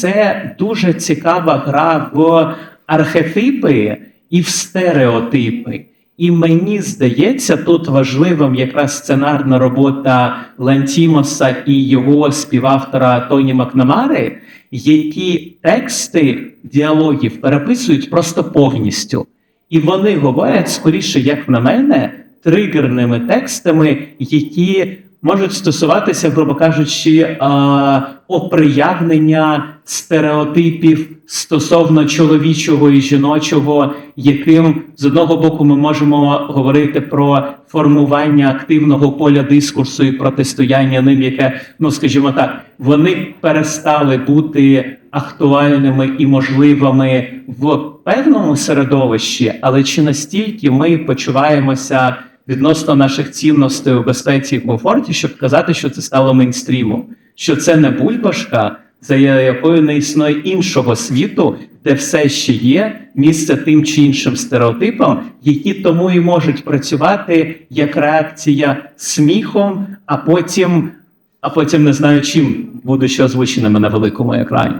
це дуже цікава гра в архетипи і в стереотипи. І мені здається, тут важливим якраз сценарна робота Лантімоса і його співавтора Тоні Макнамари, які тексти діалогів переписують просто повністю. І вони говорять скоріше, як на мене, тригерними текстами, які можуть стосуватися, грубо кажучи, оприявнення стереотипів стосовно чоловічого і жіночого, яким з одного боку ми можемо говорити про формування активного поля дискурсу і протистояння ним, яке, ну скажімо так, вони перестали бути актуальними і можливими в певному середовищі, але чи настільки ми почуваємося відносно наших цінностей у безпеці і комфорті, щоб казати, що це стало мейнстрімом, що це не бульбашка, за якою не існує іншого світу, де все ще є місце тим чи іншим стереотипам, які тому і можуть працювати як реакція сміхом, а потім, а потім не знаю чим, будучи озвученими на великому екрані.